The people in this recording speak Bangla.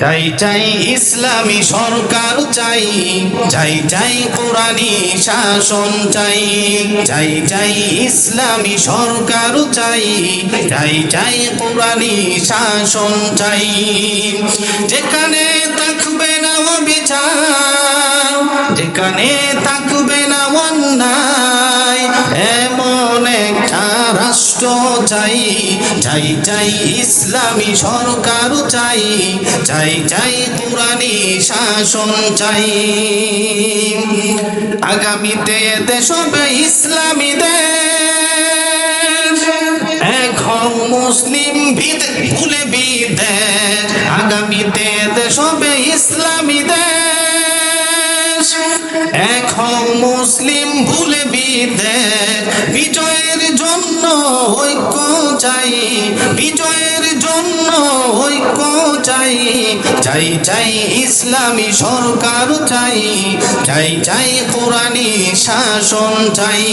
চাই চাই ইসলামী সরকার চাই চাই চাই কোরআনি শাসন চাই চাই চাই ইসলামী সরকার চাই চাই চাই কোরআনি শাসন চাই। যেখানে থাকবে না বিচার যেখানে থাকবে না অন্যায়, এমন একটা রাষ্ট্র চাই চাই চাই ইসলামী সরকার চাই চাই চাই পুরানি শাসন চাই। আগামীতে দেশ হবে ইসলামী দেশ। এখন মুসলিম বিদে ভুলে বিদেশ। আগামীতে দেশ হবে ইসলামী দেশ। এখন মুসলিম ভুলে ঐক্য চাই, বিজয়ের জন্য ঐক্য চাই চাই চাই ইসলামী সরকার চাই চাই চাই কোরআনী শাসন চাই।